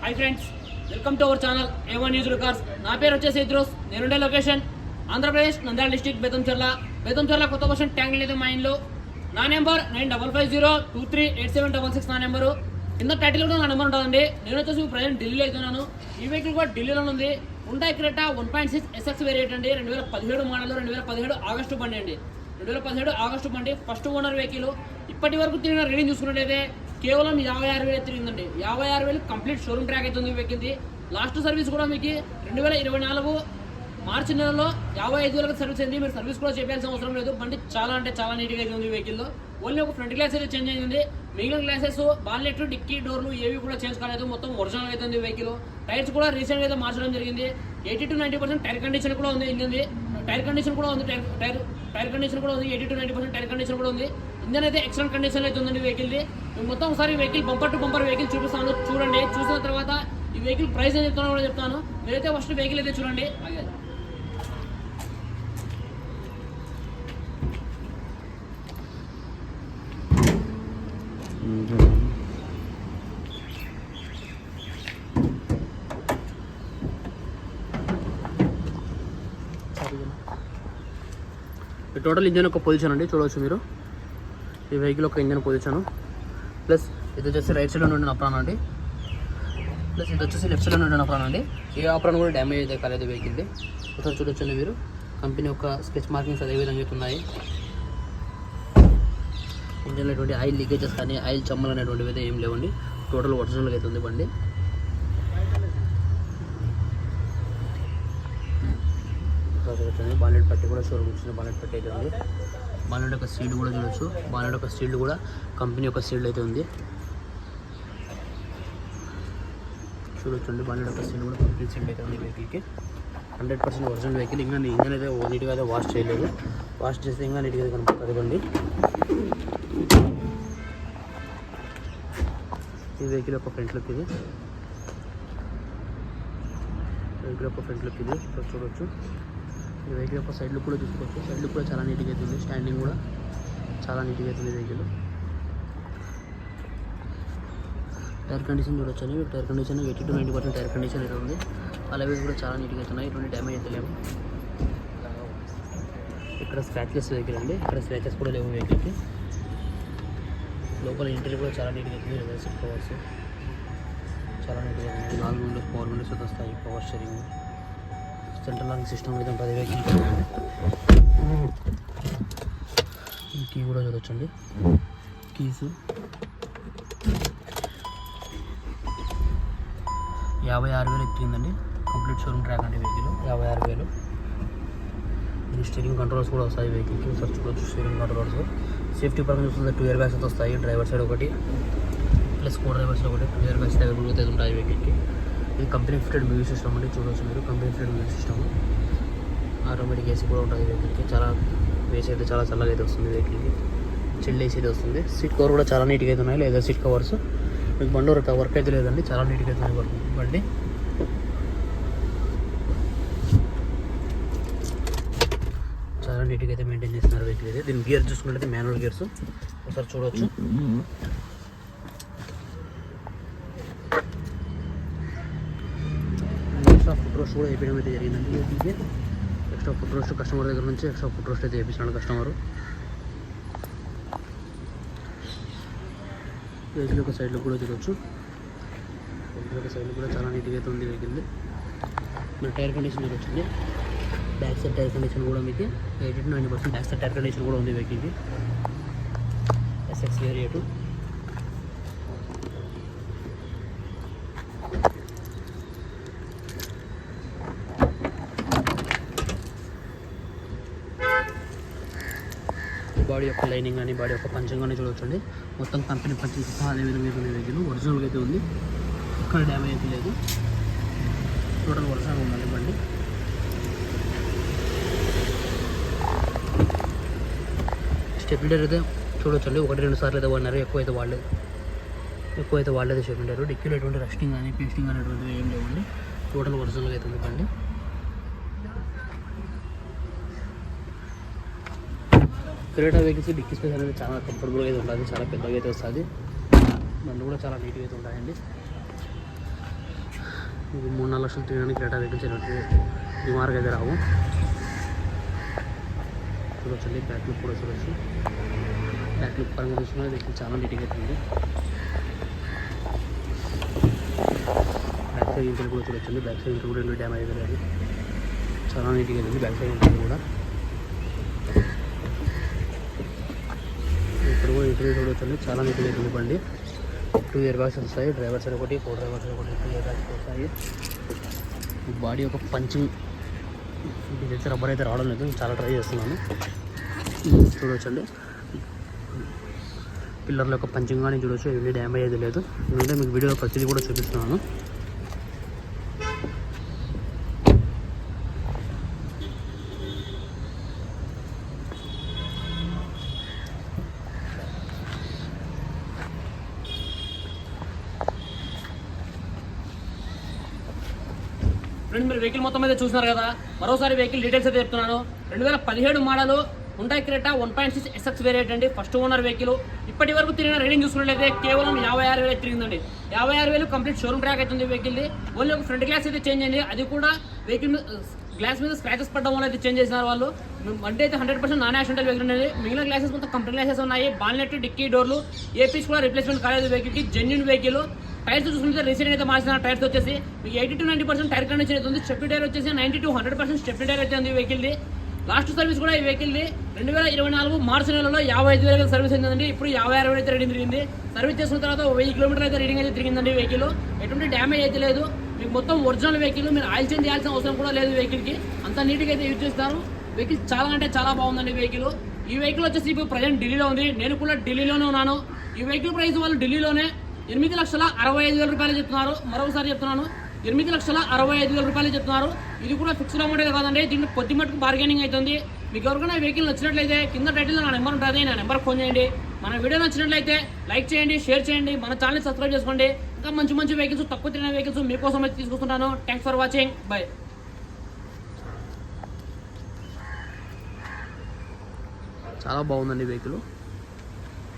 Hi friends welcome to our channel A one news cars నా పేరు వచ్చేసి ఇద్రోస్. నేనుండే లొకేషన్. ఆంధ్రప్రదేశ్ నంద్యాల డిస్టిక్ బెతంచెర్ల బెతంచెర్ల కొత్త బస్ ట్యాంక్ లేదు మా ఇంట్లో. నా number nine double five zero two three eight seven double six నా నెంబరు. కింద టైటిల్ కూడా నా నెంబర్ ఉంటుందండి. నేను వచ్చేసి ప్రజెంట్ ఢిల్లీలో అవుతున్నాను ఈ వెహికల్ కూడా ఢిల్లీలో ఉంది. ఉంటాయి Creta one point six SX variant అండి. రెండు వేల పదిహేడు మోడల్ రెండు వేల పదిహేడు ఆగస్టు బండి అండి. రెండు వేల పదిహేడు ఆగస్టు బండి ఫస్ట్ ఓనర్ వెహికల్ ఇప్పటి వరకు తిరిగిన రీడింగ్ చూసుకున్నట్టయితే కేవలం యాభై ఆరు వేలు తిరిగిందండి. యాభై ఆరు వేలు కంప్లీట్ షోరూమ్ ట్రాక్ అవుతుంది ఉంది వెహికల్ది లాస్ట్ సర్వీస్ కూడా మీకు రెండు వేల ఇరవై నాలుగు మార్చి నెలలో యాభై ఐదు వేలకు సర్వీస్ అయింది. మీరు సర్వీస్ కూడా చేయాల్సిన అవసరం లేదు. బండి చాలా అంటే చాలా నీట్గా అయితే ఉంది వెహికల్లో ఓన్లీ ఒక ఫ్రంట్ గ్లాస్ అయితే చేంజ్ అయింది మిగిలిన గ్లాసెస్ బాన్లెట్ డిక్కీ డోర్లు ఏవి కూడా చేంజ్ కాలేదు. మొత్తం ఒరిజినల్ అయితే ఉంది వెహికల్ టైర్స్ కూడా రీసెంట్గా అయితే మార్చడం జరిగింది. Eighty to ninety percent tyre condition కూడా ఉంది ఇంజింది టైర్ కండిషన్ కూడా ఉంది. టైర్ టైర్ టైర్ కండిషన్ కూడా ఉంది. Eighty to ninety percent tyre condition కూడా ఉంది. ఇంజన్ అయితే ఎక్సలెంట్ కండిషన్ అయితే ఉందండి వెహికల్ది మొత్తం ఒకసారి vehicle bumper to bumper vehicle చూపిస్తాను. చూడండి. చూసిన తర్వాత ఈ వెహికల్ ప్రైస్ ఏం చెప్తానో కూడా చెప్తాను. మీరైతే ఫస్ట్ వెహికల్ అయితే చూడండి. టోటల్ ఇంజన్ ఒక పొజిషన్ అండి. చూడవచ్చు మీరు. ఈ వెహికల్ ఒక ఇంజన్ పొజిషను ప్లస్ ఇది వచ్చేసి రైట్ సైడ్లో ఉండిన అప్రాన్ అండి. ప్లస్ ఇది వచ్చేసి లెఫ్ట్ సైడ్లో నుండి అప్రాన్ అండి. ఈ అప్రాన్ కూడా డ్యామేజ్ అయితే కాలేదు వెహికల్ది ఒకసారి చూడొచ్చండి మీరు. కంపెనీ యొక్క స్కెచ్ మార్కింగ్స్ అదే విధంగా అయితే ఉన్నాయి ఇంజన్లో ఎటువంటి ఆయిల్ లీకేజెస్ కానీ ఆయిల్ చమ్మలు అనేటువంటివి అయితే ఏం లేవండి. టోటల్ ఒరిజినల్గా అయితే ఉంది బండి. బాలెట్ పట్టి కూడా షోరూమ్ ఇచ్చిన బాలెట్ పట్టి అయితే ఉంది. బాలెట్ యొక్క సీల్డ్ కూడా చూడొచ్చు. బాలెట్ యొక్క సీల్డ్ కూడా కంపెనీ యొక్క సీల్డ్ అయితే ఉంది. చూడొచ్చండి బాలెట్ యొక్క సీల్డ్ కూడా కంపెనీ సీల్డ్ అయితే ఉంది వెహికల్కి. Hundred percent original vehicle. ఇంకా ఇంజన్ అయితే నీట్గా అయితే వాష్ చేయలేదు. వాష్ చేస్తే ఇంకా నీట్గా కనపడుతుంది ఈ వెహికల్ యొక్క ఫ్రంట్ లుక్ ఇది. వెహికల్ యొక్క ఫ్రంట్ లుక్ ఇది. చూడొచ్చు. ఈ వెహికల్ యొక్క సైడ్ లుక్ కూడా చూసుకోవచ్చు. సైడ్ లుక్ కూడా చాలా నీట్గా అవుతుంది స్టాండింగ్ కూడా చాలా నీట్గా అవుతుంది వెహికల్ టైర్ కండిషన్ చూడొచ్చు tyre condition eighty to ninety percent tyre condition అయితే ఉంది. అలాగే కూడా చాలా నీట్గా అవుతున్నాయి ఎటువంటి డ్యామేజ్ అయితే లేవు. ఇక్కడ స్క్రాచెస్ వెహికల్ అండి. ఇక్కడ స్క్రాచెస్ కూడా లేవు వెహికల్కి లోపల ఇంటీరియర్ కూడా చాలా నీట్గా అవుతుంది రివర్స్ కవర్స్ చాలా నీట్గా నాలుగు విండోస్ పవర్ విండోస్ వస్తాయి. Power steering central lock system అయితే ఉంటుంది కీ కూడా చూడొచ్చండి కీస్. యాభై ఆరు వేలు ఎక్కిందండి. కంప్లీట్ షోరూమ్ ట్రాక్ అంటే వెహికల్. యాభై ఆరు వేలు. ఇది స్టీరింగ్ కంట్రోల్స్ కూడా వస్తాయి వెహికల్కి. ఒకసారి చూడవచ్చు స్టీరింగ్ కంట్రోల్స్. సేఫ్టీ పరంగా చూస్తుంటే టూ ఇయర్ బ్యాగ్స్ అయితే వస్తాయి. డ్రైవర్ సైడ్ ఒకటి. ప్లస్ కో డ్రైవర్ సైడ్ ఒకటి. టూ ఇయర్ బ్యాగ్స్ అవైలబుల్ అయితే ఉంటాయి వెహికల్కి. ఇది కంపెనీ ఫిటెడ్ మ్యూజిక్ సిస్టమ్ అంటే చూడవచ్చు మీరు. Company fitted music system. Automatic AC కూడా ఉంటుంది వెహికల్కి చాలా వేసి అయితే చాలా చల్లగా అయితే వస్తుంది వెహికల్కి చిల్డ్ ఏసీ అయితే వస్తుంది. సీట్ కవర్ కూడా చాలా నీట్గా అయితే ఉన్నాయి. లేదా సీట్ కవర్స్. మీకు బండి వర్క్ వర్క్ అయితే లేదండి. చాలా నీట్గా అయితే వర్క్ బండి. చాలా నీట్గా అయితే మెయింటైన్ చేస్తున్నారు వెహికల్ అయితే. దీని గియర్ చూసుకున్నట్లయితే మాన్యువల్ గియర్స్ ఒకసారి చూడవచ్చు ఎక్స్ట్రా ఫుడ్ రోస్ట్ కూడా వేయడం అయితే జరిగిందండి. వెహికల్కి ఎక్స్ట్రా ఫుడ్ రోస్ట్ కస్టమర్ దగ్గర నుంచి ఎక్స్ట్రా ఫుడ్ రోస్ట్ అయితే వేయించినాడు కస్టమర్ వెహికల్ యొక్క సైడ్లో కూడా చూడవచ్చు వెహికల్ యొక్క సైడ్లో కూడా చాలా నీట్గా అయితే ఉంది వెహికల్. మన టైర్ కండిషన్ వచ్చింది. బ్యాక్ సైడ్ టైర్ కండిషన్ కూడా మీకు eighty to ninety percent back side tyre condition కూడా ఉంది వెహికల్కి. ఎస్ఎక్స్ వేరియట్ బాడీ యొక్క లైనింగ్ కానీ బాడీ యొక్క పంచం కానీ చూడవచ్చండి మొత్తం కంపెనీ పంచింగ్ సహా అదే విధంగా అయితే వెహికల్ ఒరిజినల్గా అయితే ఉంది. ఎక్కడ డ్యామేజ్ అయితే లేదు. టోటల్ ఒరిజినల్ ఉందండి బండి. స్టెబిలిటర్ అయితే చూడొచ్చండి. ఒకటి రెండు సార్లు అయితే వాడినారు. ఎక్కువ అయితే వాడలేదు. ఎక్కువ అయితే వాడలేదు స్టెబిలిటర్ డిక్కీలో ఎటువంటి రస్టింగ్ కానీ పేస్టింగ్ అనేటువంటివి ఏం లేవండి. టోటల్ ఒరిజినల్గా అయితే ఉంది బండి. క్రేటా వెహికల్స్ డిక్కీ స్పేస్ అనేది చాలా కంఫర్టబుల్గా అయితే ఉంటుంది చాలా పెద్దగా అయితే వస్తుంది. బండ్లు కూడా చాలా నీట్గా అయితే ఉంటాయండి. ఇది మూడు నాలుగు లక్షలు తినడానికి క్రేటా వెహికల్స్ ఎటువంటి మార్గ అయితే రావు. చూడొచ్చండి బ్యాక్ లుక్ కూడా చూడొచ్చు. బ్యాక్ లుక్ పరంగా చూసుకున్నా వెహికల్ చాలా నీట్గా అయితే ఉంది. బ్యాక్ సైడ్ ఇంటర్ కూడా చూడొచ్చండి. బ్యాక్ సైడ్ ఇంటర్ కూడా ఎటువంటి డ్యామేజ్ అయితే లేదు. చాలా నీట్గా ఉంది బ్యాక్ సైడ్ ఇంటర్ కూడా. ఇక్కడ ఇటు చూడొచ్చండి. చాలా నీట్గా ఉంది బండి టూ ఇయర్ బ్యాగ్స్ వస్తాయి. డ్రైవర్ సైడ్ ఒకటి కో డ్రైవర్ సైడ్ ఒకటి టూ ఇయర్ బ్యాగ్స్ వస్తాయి. బాడీ ఒక పంచింగ్ ఇదైతే రబ్బర్ అయితే రావడం లేదు. చాలా ట్రై చేస్తున్నాను. చూడొచ్చండి. పిల్లర్ల యొక్క పంచింగ్ కానీ చూడొచ్చు. ఎన్ని డ్యామేజ్ అయితే లేదు. ఎందుకంటే మీకు వీడియోలో ప్రతిదీ కూడా చూపిస్తున్నాను. ఫ్రెండ్ మీరు వెహికల్ మొత్తం అయితే చూస్తున్నారు కదా. మరోసారి వెహికల్ డీటెయిల్స్ అయితే చెప్తున్నాను. రెండు వేల పదిహేడు మోడలు ఉంటాయి Creta one point six SX variant అండి. ఫస్ట్ ఓనర్ వెహికల్ ఇప్పటి వరకు తిరిగిన రేటింగ్ చూసుకున్నట్లయితే కేవలం యాభై ఆరు వేలు తిరిగిందండి. యాభై ఆరు వేలు కంప్లీట్ షోరూమ్ ట్రాక్ అవుతుంది వెహికల్ది ఓన్లీ ఒక ఫ్రంట్ గ్లాస్ అయితే చేంజ్ అయింది. అది కూడా వెహికల్ గ్లాస్ మీద స్క్రాచెస్ పడడం వల్ల అయితే చేంజ్ చేసినారు వాళ్ళు. బండి అయితే hundred percent non accidental vehicle అనేది మిగిలిన గ్లాసెస్ మొత్తం కంపెనీ గ్లాసెస్ ఉన్నాయి. బాల్నెట్ డిక్కీ డోర్లు ఏ పీస్ కూడా రిప్లేస్మెంట్ కాలేదు వెహికల్కి జెన్యున్ వెహికల్ టైర్స్ చూసుకుంటే రీసెంట్ అయితే మార్చిన టైర్స్ వచ్చేసి మీకు eighty to ninety percent tyre condition అయితే ఉంది. స్టెప్ టైర్ వచ్చేసి ninety to hundred percent step tyre వచ్చింది ఈ వెహికల్ది. లాస్ట్ సర్వీస్ కూడా ఈ వెహికల్ది. రెండు వేల ఇరవై నాలుగు మార్చి నెలలో యాభై ఐదు వేల సర్వీస్ అయిందండి. ఇప్పుడు యాభై ఆరు వేలు అయితే రీడింగ్ తిరిగింది. సర్వీస్ చేసిన తర్వాత వెయ్యి కిలోమీటర్ అయితే రీడింగ్ అయితే తిరిగిందండి వెహికల్. ఎటువంటి డ్యామేజ్ అయితే లేదు. మీకు మొత్తం ఒరిజినల్ వెహికల్ మీరు ఆయిల్ చేంజ్ చేయాల్సిన అవసరం కూడా లేదు వెహికల్కి. అంత నీట్గా అయితే యూజ్ చేస్తారు. వెహికల్ చాలా అంటే చాలా బాగుందండి వెహికల్. ఈ వెహికల్ వచ్చేసి ఇప్పుడు ప్రజెంట్ ఢిల్లీలో ఉంది. నేను కూడా ఢిల్లీలోనే ఉన్నాను. ఈ వెహికల్ ప్రైస్ వాళ్ళు ఢిల్లీలోనే ఎనిమిది లక్షల అరవై ఐదు వేల రూపాయలు చెప్తున్నారు. మరొకసారి చెప్తున్నాను. ఎనిమిది లక్షల అరవై ఐదు వేల రూపాయలు చెప్తున్నారు. ఇది కూడా ఫిక్స్డ్ అమౌంట్ కాదండి. దీంట్లో కొద్ది మటుకు బార్గెనింగ్ అవుతుంది మీకు ఎవరికైనా వెహికల్ నచ్చినట్లయితే కింద టైటిల్లో నా నెంబర్ ఉంటుంది. నా నెంబర్ ఫోన్ చేయండి. మన వీడియో నచ్చినట్లయితే లైక్ చేయండి షేర్ చేయండి. మన ఛానల్ సబ్స్క్రైబ్ చేసుకోండి. ఇంకా మంచి మంచి వెహికల్స్ తక్కువ తిరిగిన వెహికల్స్ మీకోసం అయితే తీసుకొస్తుంటాను థ్యాంక్స్ ఫర్ వాచింగ్ బై చాలా బాగుందండి వెహికల్